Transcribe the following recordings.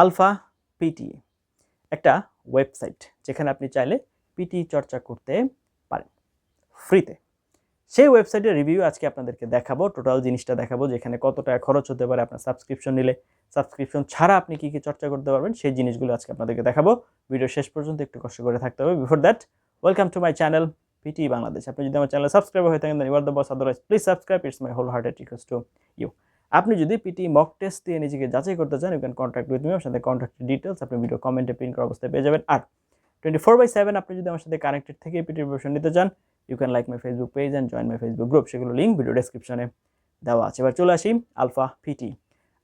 Alpha PT, একটা website যেখানে আপনি চাইলে পিটি চর্চা করতে পারেন। ফ্রিতে। সেই ওয়েবসাইটের রিভিউ আজকে আপনাদেরকে দেখাবো, টোটাল জিনিসটা দেখাবো, যেখানে কত টাকা খরচ হতে পারে আপনার সাবস্ক্রিপশন নিলে। সাবস্ক্রিপশন ছাড়া আপনি কী কী চর্চা করতে পারবেন, সেই জিনিসগুলো আজকে আপনাদেরকে দেখাবো। ভিডিও শেষ পর্যন্ত একটু কষ্ট করে থাকতে হবে। Before that welcome to my channel PTE Bangladesh আপনি যদি আমার চ্যানেল সাবস্ক্রাইব হয়ে থাকেন then you are the boss otherwise please subscribe it's my whole hearted request to you আপনি যদি পিটি মক টেস্ট দিয়ে নিজেকে যাচাই করতে চান you can contact with me আমার সাথে কন্ট্যাক্ট ডিটেলস আপনি ভিডিও কমেন্টে পিন করা অবস্থায় পেয়ে যাবেন। আর টোয়েন্টি ফোর বাই সেভেন আপনি যদি আমার সাথে কানেক্টেড থেকে পিটির প্রিপারেশন নিতে চান you can like my Facebook page and join my Facebook group সেগুলো লিঙ্ক ভিডিও ডেসক্রিপশনে দেওয়া আছে। এবার চলে আসি আলফা পিটি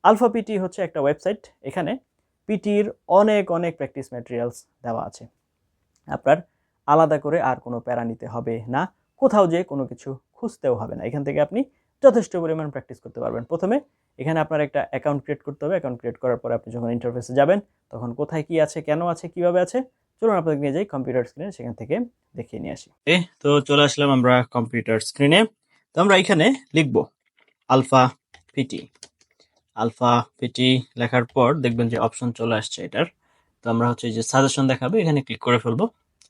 আলফা পিটি হচ্ছে একটা ওয়েবসাইট এখানে পিটির অনেক অনেক প্র্যাকটিস ম্যাটেরিয়ালস দেওয়া আছে। আপনার আলাদা করে আর কোনো প্যারা নিতে হবে না, কোথাও যে কোনো কিছু খুঁজতেও হবে না। এখান থেকে আপনি যথেষ্ট পরিমাণ প্র্যাকটিস করতে পারবেন। প্রথমে এখানে আপনার একটা অ্যাকাউন্ট ক্রিয়েট করতে হবে। অ্যাকাউন্ট ক্রিয়েট করার পরে আপনি যখন ইন্টারফেসে যাবেন, তখন কোথায় কি আছে, কেন আছে, কীভাবে আছে, চলুন আপনাদের নিয়ে যাই কম্পিউটার স্ক্রিনে সেখান থেকে দেখিয়ে নিয়ে আসি। এ তো চলে আসলাম আমরা কম্পিউটার স্ক্রিনে তো আমরা এখানে লিখব আলফা পিটি আলফা পিটি লেখার পর দেখবেন যে অপশন চলে আসছে এটার। তো আমরা হচ্ছে যে সাজেশন দেখাবে, এখানে ক্লিক করে ফেলব।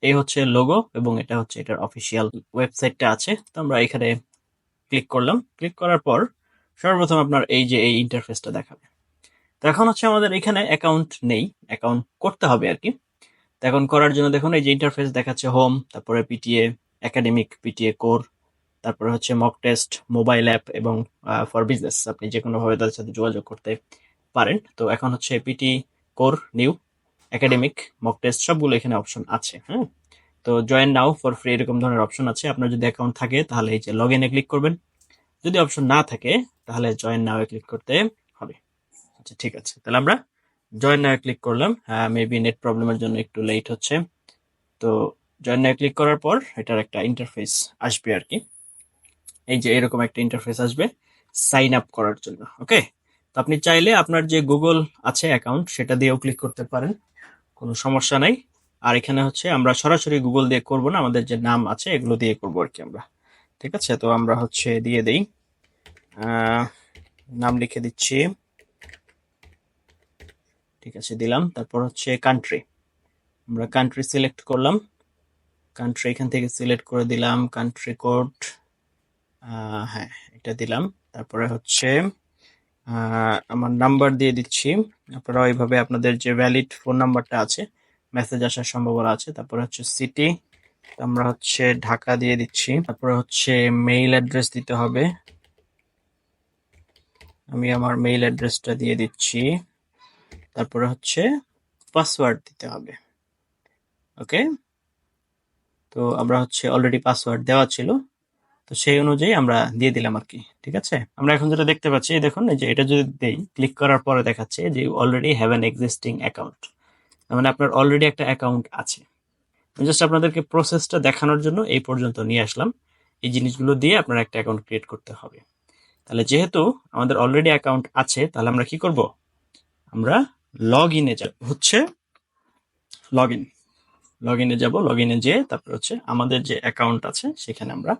এই হচ্ছে লোগো এবং এটা হচ্ছে এটার অফিসিয়াল ওয়েবসাইটটা আছে। তো আমরা এখানে ক্লিক করলাম। ক্লিক করার পর সর্বপ্রথম আপনার এই যে এই ইন্টারফেসটা দেখাবে। তো এখন হচ্ছে আমাদের এখানে অ্যাকাউন্ট নেই। অ্যাকাউন্ট করতে হবে আর কি। এখন করার জন্য দেখুন, এই যে ইন্টারফেস দেখাচ্ছে হোম তারপরে পিটিএ একাডেমিক পিটিএ কোর তারপরে হচ্ছে মক টেস্ট মোবাইল অ্যাপ এবং ফর বিজনেস আপনি যে কোনোভাবে তাদের সাথে যোগাযোগ করতে পারেন। তো এখন হচ্ছে PTE core new academic mock test সবগুলো এখানে অপশন আছে হ্যাঁ? তো জয়েন নাও ফর ফ্রি এরকম ধরনের অপশন আছে। আপনার যদি অ্যাকাউন্ট থাকে, তাহলে এই যে লগ ইনে ক্লিক করবেন। যদি অপশন না থাকে, তাহলে জয়েন নাও ক্লিক করতে হবে। আচ্ছা ঠিক আছে। তাহলে আমরা জয়েন নাও ক্লিক করলাম। হ্যাঁ মেবি নেট প্রবলেমের জন্য একটু লেট হচ্ছে। তো জয়েন নাও ক্লিক করার পর এটার একটা ইন্টারফেস আসবে আর কি। এই যে এরকম একটা ইন্টারফেস আসবে সাইন আপ করার জন্য ওকে তো আপনি চাইলে আপনার যে গুগল আছে অ্যাকাউন্ট সেটা দিয়েও ক্লিক করতে পারেন। কোনো সমস্যা নাই। আর এখানে হচ্ছে আমরা সরাসরি গুগল দিয়ে করব না, আমাদের যে নাম আছে এগুলো দিয়ে করব আর কি আমরা। ঠিক আছে? তো আমরা হচ্ছে দিয়ে দেই। নাম লিখে দিচ্ছি। ঠিক আছে, দিলাম। তারপর হচ্ছে কান্ট্রি আমরা কান্ট্রি সিলেক্ট করলাম। কান্ট্রি এখান থেকে সিলেক্ট করে দিলাম। কান্ট্রি কোড হ্যাঁ এটা দিলাম। তারপরে হচ্ছে আমার নাম্বার দিয়ে দিচ্ছি। আপনারা ওইভাবে আপনাদের যে ভ্যালিড ফোন নাম্বারটা আছে মেসেজ আসার সম্ভাবনা আছে। তারপরে হচ্ছে সিটি আমরা হচ্ছে ঢাকা দিয়ে দিচ্ছি। তারপরে হচ্ছে মেইল অ্যাড্রেস দিতে হবে। আমি আমার মেইল অ্যাড্রেসটা দিয়ে দিচ্ছি। তারপরে হচ্ছে পাসওয়ার্ড দিতে হবে। ওকে তো আমরা হচ্ছে অলরেডি পাসওয়ার্ড দেওয়া ছিল। তো সেই অনুযায়ী আমরা দিয়ে দিলাম আর কি। ঠিক আছে? আমরা এখন যেটা দেখতে পাচ্ছি দেখুন যে এটা যদি দেই ক্লিক করার পরে দেখাচ্ছে যে already have an existing account মানে আপনার অলরেডি একটা অ্যাকাউন্ট আছে। জাস্ট আপনাদেরকে প্রসেসটা দেখানোর জন্য এই পর্যন্ত নিয়ে আসলাম। এই জিনিসগুলো দিয়ে আপনার একটা অ্যাকাউন্ট ক্রিয়েট করতে হবে। তাহলে যেহেতু আমাদের অলরেডি অ্যাকাউন্ট আছে, তাহলে আমরা কি করব? আমরা লগ ইনে যাব। হচ্ছে লগ ইন লগ ইনে যাব লগ ইনে যেয়ে তারপর হচ্ছে আমাদের যে অ্যাকাউন্ট আছে, সেখানে আমরা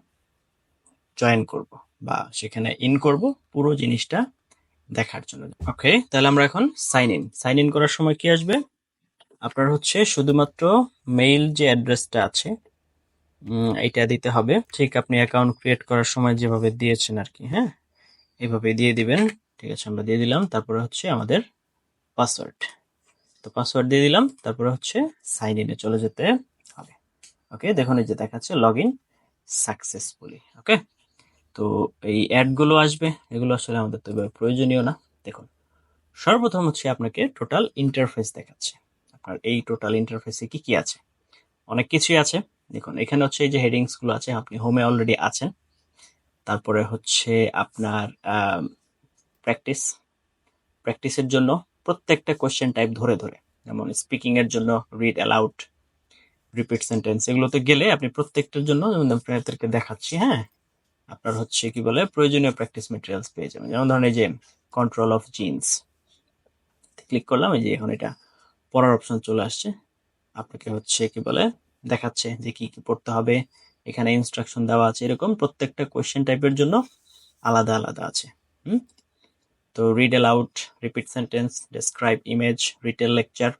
জয়েন করব বা সেখানে ইন করব পুরো জিনিসটা দেখার জন্য। ওকে তাহলে আমরা এখন সাইন ইন সাইন ইন করার সময় কি আসবে? আপনার হচ্ছে শুধুমাত্র মেইল যে অ্যাড্রেসটা আছে এটা দিতে হবে। ঠিক, আপনি অ্যাকাউন্ট ক্রিয়েট করার সময় যেভাবে দিয়েছেন আর কি হ্যাঁ? এইভাবে দিয়ে দিবেন। ঠিক আছে, আমরা দিয়ে দিলাম। তারপরে হচ্ছে আমাদের পাসওয়ার্ড তো পাসওয়ার্ড দিয়ে দিলাম। তারপরে হচ্ছে সাইন ইনে চলে যেতে হবে। ওকে দেখুন এই যে দেখাচ্ছে লগ ইন সাকসেসফুলি ওকে তো এই অ্যাডগুলো আসবে। এগুলো আসলে আমাদের তো প্রয়োজনীয় না। দেখুন, সর্বপ্রথম হচ্ছে আপনাকে টোটাল ইন্টারফেস দেখাচ্ছে। আপনার এই টোটাল ইন্টারফেসে কি কি আছে? অনেক কিছুই আছে। দেখুন, এখানে হচ্ছে এই যে হেডিংসগুলো আছে, আপনি হোমে অলরেডি আছেন। তারপরে হচ্ছে আপনার প্র্যাকটিস প্র্যাকটিসের জন্য প্রত্যেকটা কোশ্চেন টাইপ ধরে ধরে। যেমন স্পিকিং এর জন্য রিড অ্যালাউড রিপিট সেন্টেন্স এগুলোতে গেলে আপনি প্রত্যেকটার জন্য যেমন আপনাদেরকে দেখাচ্ছি হ্যাঁ? আপনার হচ্ছে কি বলে, প্রয়োজনীয় প্র্যাকটিস মেটেরিয়ালস পেয়ে যাবেন। যেমন ধরেন এই যে কন্ট্রোল অফ জিন্স ক্লিক করলাম, এই যে এখন এটা পড়ার অপশন চলে আসছে। আপনাকে হচ্ছে কি বলে দেখাচ্ছে যে কি কি পড়তে হবে। এখানে ইনস্ট্রাকশন দেওয়া আছে এরকম প্রত্যেকটা কোয়েশ্চেন টাইপের জন্য আলাদা আলাদা আছে। তো read aloud repeat sentence describe image retell lecture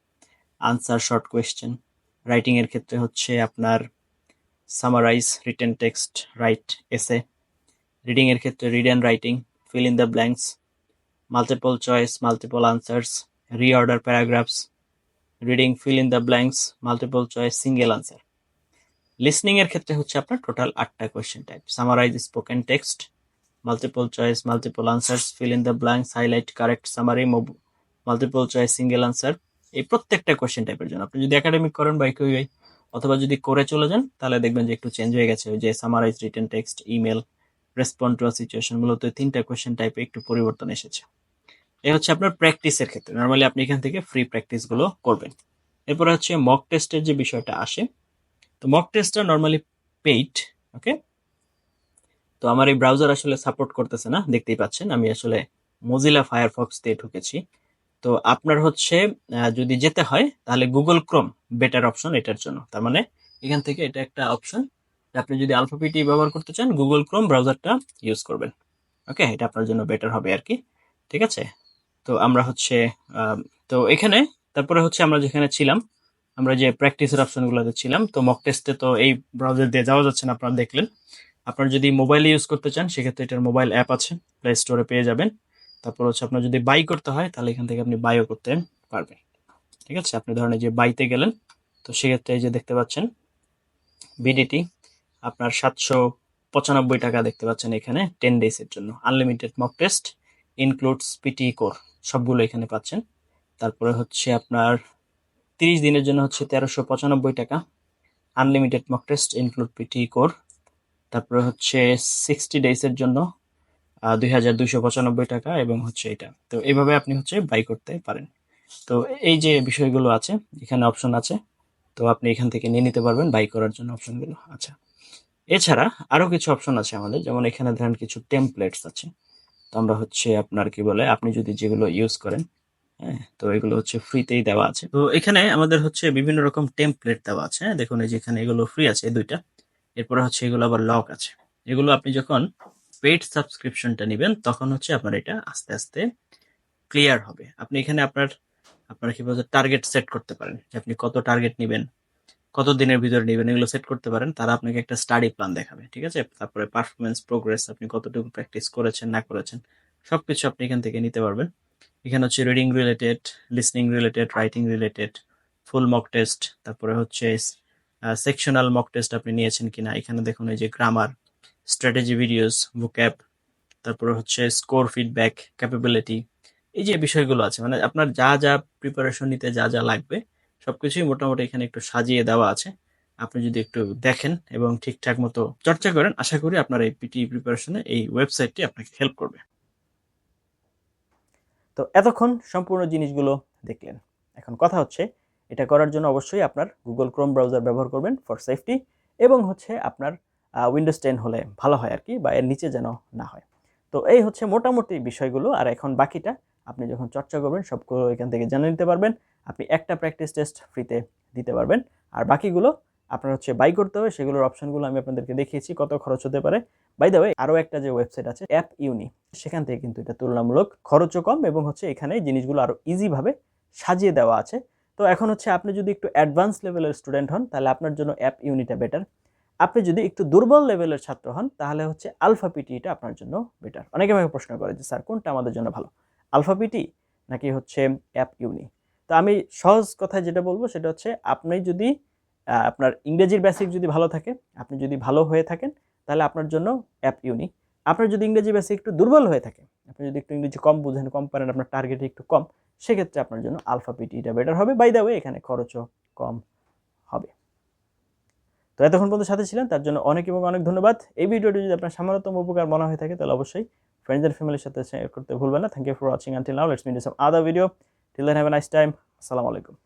answer short question writing এর ক্ষেত্রে হচ্ছে আপনার summarise written text write essay reading এর ক্ষেত্রে read and writing fill in the blanks multiple choice multiple answers reorder paragraphs reading fill in the blanks multiple choice single answer listening এর ক্ষেত্রে হচ্ছে আপনার টোটাল আটটা question type summarise spoken text multiple choice multiple answers fill in the blanks highlight correct summary multiple choice single answer এই প্রত্যেকটা question টাইপের জন্য। আপনি যদি একাডেমিক করেন বা কিউআই অথবা যদি করে চলে যান, তাহলে দেখবেন যে একটু চেঞ্জ হয়ে গেছে। যে summarise written text email respond to situation মূলত তিনটা কোয়েশ্চেন টাইপে একটু পরিবর্তন এসেছে। এই হচ্ছে আপনার প্র্যাকটিসের ক্ষেত্রে। নর্মালি আপনি এখান থেকে ফ্রি প্র্যাকটিসগুলো করবেন। এরপরে হচ্ছে মক টেস্টের যে বিষয়টা আসে, তো মক টেস্টটা নর্মালি পেইড ওকে তো আমার এই ব্রাউজার আসলে সাপোর্ট করতেছে না, দেখতেই পাচ্ছেন, আমি আসলে মজিলা ফায়ারফক্স দিয়ে ঢুকেছি। তো আপনার হচ্ছে যদি যেতে হয়, তাহলে গুগল ক্রোম বেটার অপশন এটার জন্য। তার মানে এখান থেকে এটা একটা অপশন আপনি যদি আলফাপিটি ব্যবহার করতে চান গুগল ক্রোম ব্রাউজারটা ইউজ করবেন। ওকে এটা আপনার জন্য বেটার হবে আর কি। ঠিক আছে? তো আমরা হচ্ছে তো এখানে, তারপরে হচ্ছে আমরা যেখানে ছিলাম, আমরা যে প্র্যাকটিসের অপশনগুলোতে ছিলাম, তো মক টেস্টে তো এই ব্রাউজার দিয়ে যাওয়া যাচ্ছে না আপনারা দেখলেন। আপনারা যদি মোবাইলে ইউজ করতে চান, সেক্ষেত্রে এটার মোবাইল অ্যাপ আছে প্লে স্টোরে পেয়ে যাবেন। তারপর হচ্ছে আপনার যদি বাই করতে হয়, তাহলে এখান থেকে আপনি বাইও করতে পারবেন। ঠিক আছে? আপনি ধরেন যে বাইতে গেলেন, তো সেক্ষেত্রে এই যে দেখতে পাচ্ছেন বিডিটি আপনার সাতশো পঁচানব্বই টাকা দেখতে পাচ্ছেন এখানে টেন ডেজের জন্য। Unlimited mock test includes PTE core সবগুলো এখানে পাচ্ছেন। তারপরে হচ্ছে আপনার তিরিশ দিনের জন্য হচ্ছে তেরোশো পঁচানব্বই টাকা। Unlimited mock test include PTE core তারপরে হচ্ছে সিক্সটি ডেজের জন্য দুই হাজার দুইশো পঁচানব্বই টাকা এবং হচ্ছে এটা। তো এইভাবে আপনি হচ্ছে বাই করতে পারেন। তো এই যে বিষয়গুলো আছে, এখানে অপশন আছে। তো আপনি এখান থেকে নিয়ে নিতে পারবেন বাই করার জন্য অপশনগুলো আচ্ছা এছাড়া আরও কিছু অপশন আছে আমাদের। যেমন এখানে ধরেন কিছু টেমপ্লেটস আছে। তো আমরা হচ্ছে আপনার কি বলে, আপনি যদি যেগুলো ইউজ করেন হ্যাঁ তো এগুলো হচ্ছে ফ্রিতেই দেওয়া আছে। তো এখানে আমাদের হচ্ছে বিভিন্ন রকম টেমপ্লেট দেওয়া আছে হ্যাঁ দেখুন এই যে এখানে এগুলো ফ্রি আছে দুইটা। এরপরে হচ্ছে এগুলো আবার লক আছে। এগুলো আপনি যখন পেইড সাবস্ক্রিপশনটা নেবেন, তখন হচ্ছে আপনার এটা আস্তে আস্তে ক্লিয়ার হবে। আপনি এখানে আপনার আপনার কি বলছে টার্গেট সেট করতে পারেন যে আপনি কত টার্গেট নেবেন। কত দিনের ভিতরে নেবেন, এগুলো সেট করতে পারেন, তারা আপনাকে একটা স্টাডি প্ল্যান দেখাবে, ঠিক আছে? তারপরে পারফরমেন্স প্রোগ্রেস আপনি কতটুকু প্র্যাকটিস করেছেন, না করেছেন, সবকিছু আপনি এখান থেকে নিতে পারবেন। এখানে হচ্ছে reading related listening related writing related full mock test তারপরে হচ্ছে সেকশনাল মক টেস্ট আপনি নিয়েছেন কিনা, এখানে দেখুন এই যে গ্রামার স্ট্র্যাটেজি ভিডিওস ভোক্যাব তারপরে হচ্ছে স্কোর ফিডব্যাক ক্যাপাবিলিটি এই যে বিষয়গুলো আছে মানে আপনার যা যা প্রিপারেশন নিতে যা যা লাগবে সবকিছুই মোটামুটি এখানে একটু সাজিয়ে দেওয়া আছে। আপনি যদি একটু দেখেন এবং ঠিকঠাক মতো চর্চা করেন, আশা করি আপনার এই পিটি প্রিপারেশনে এই ওয়েবসাইটটি আপনাকে হেল্প করবে। তো এতক্ষণ সম্পূর্ণ জিনিসগুলো দেখলেন। এখন কথা হচ্ছে, এটা করার জন্য অবশ্যই আপনার গুগল ক্রোম ব্রাউজার ব্যবহার করবেন ফর সেফটি এবং হচ্ছে আপনার উইন্ডোজ টেন হলে ভালো হয় আর কি বা এর নিচে যেন না হয়। তো এই হচ্ছে মোটামুটি বিষয়গুলো। আর এখন বাকিটা আপনি যখন চর্চা করবেন, সবগুলো এখান থেকে জেনে নিতে পারবেন। আপনি একটা প্র্যাকটিস টেস্ট ফ্রিতে দিতে পারবেন। আর বাকিগুলো আপনার হচ্ছে বাই করতে হবে, সেগুলোর অপশনগুলো আমি আপনাদেরকে দেখিয়েছি, কত খরচ হতে পারে। বাই দ্য আরও একটা যে ওয়েবসাইট আছে অ্যাপ ইউনি সেখান থেকে কিন্তু এটা তুলনামূলক খরচও কম এবং হচ্ছে এখানে জিনিসগুলো আরও ইজিভাবে সাজিয়ে দেওয়া আছে। তো এখন হচ্ছে আপনি যদি একটু অ্যাডভান্স লেভেলের স্টুডেন্ট হন, তাহলে আপনার জন্য অ্যাপ ইউনিটা বেটার আপনি যদি একটু দুর্বল লেভেলের ছাত্র হন, তাহলে হচ্ছে আলফা পিটিটা আপনার জন্য বেটার অনেকে আমাকে প্রশ্ন করে যে, স্যার, কোনটা আমাদের জন্য ভালো? আলফা পিটি নাকি হচ্ছে অ্যাপ ইউনি তো আমি সহজ কথায় যেটা বলব সেটা হচ্ছে আপনি যদি আপনার ইংরেজির বেসিক যদি ভালো থাকে, আপনি যদি ভালো হয়ে থাকেন, তাহলে আপনার জন্য অ্যাপ ইউনি আপনার যদি ইংরেজি বেসিক একটু দুর্বল হয়ে থাকে, আপনি যদি একটু ইংরেজি কম বুঝেন, কম পারেন, আপনার টার্গেট একটু কম, সেক্ষেত্রে আপনার জন্য আলফা পিটিটা বেটার হবে। বাই দ্য ওয়ে এখানে খরচও কম হবে। তো এতক্ষণ পর্যন্ত সাথে ছিলেন, তার জন্য অনেক এবং অনেক ধন্যবাদ। এই ভিডিওটি যদি আপনার সামান্যতম উপকার মনে হয়ে থাকে, তাহলে অবশ্যই ফ্রেন্ডস অ্যান্ড ফ্যামিলির সাথে শেয়ার করতে ভুলবেন না। Thank you for watching until now let's meet some other video Till then, have a nice time. Assalamu alaikum.